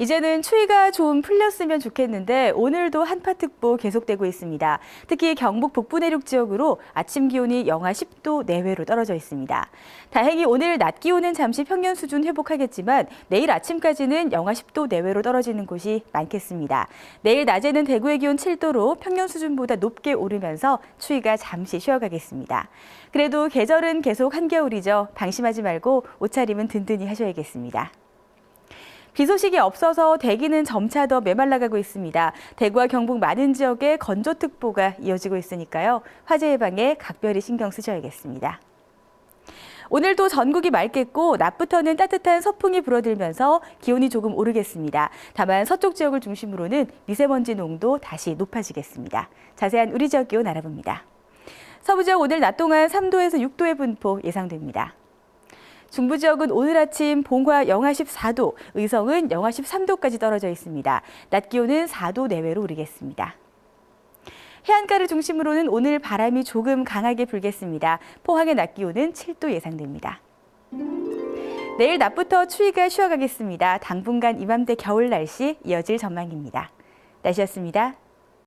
이제는 추위가 좀 풀렸으면 좋겠는데 오늘도 한파특보 계속되고 있습니다. 특히 경북 북부 내륙 지역으로 아침 기온이 영하 10도 내외로 떨어져 있습니다. 다행히 오늘 낮 기온은 잠시 평년 수준 회복하겠지만 내일 아침까지는 영하 10도 내외로 떨어지는 곳이 많겠습니다. 내일 낮에는 대구의 기온 7도로 평년 수준보다 높게 오르면서 추위가 잠시 쉬어가겠습니다. 그래도 계절은 계속 한겨울이죠. 방심하지 말고 옷차림은 든든히 하셔야겠습니다. 비 소식이 없어서 대기는 점차 더 메말라가고 있습니다. 대구와 경북 많은 지역에 건조특보가 이어지고 있으니까요. 화재 예방에 각별히 신경 쓰셔야겠습니다. 오늘도 전국이 맑겠고 낮부터는 따뜻한 서풍이 불어들면서 기온이 조금 오르겠습니다. 다만 서쪽 지역을 중심으로는 미세먼지 농도 다시 높아지겠습니다. 자세한 우리 지역 기온 알아봅니다. 서부 지역 오늘 낮 동안 3도에서 6도의 분포 예상됩니다. 중부 지역은 오늘 아침 봉화 영하 14도, 의성은 영하 13도까지 떨어져 있습니다. 낮 기온은 4도 내외로 오르겠습니다. 해안가를 중심으로는 오늘 바람이 조금 강하게 불겠습니다. 포항의 낮 기온은 7도 예상됩니다. 내일 낮부터 추위가 쉬어가겠습니다. 당분간 이맘때 겨울 날씨 이어질 전망입니다. 날씨였습니다.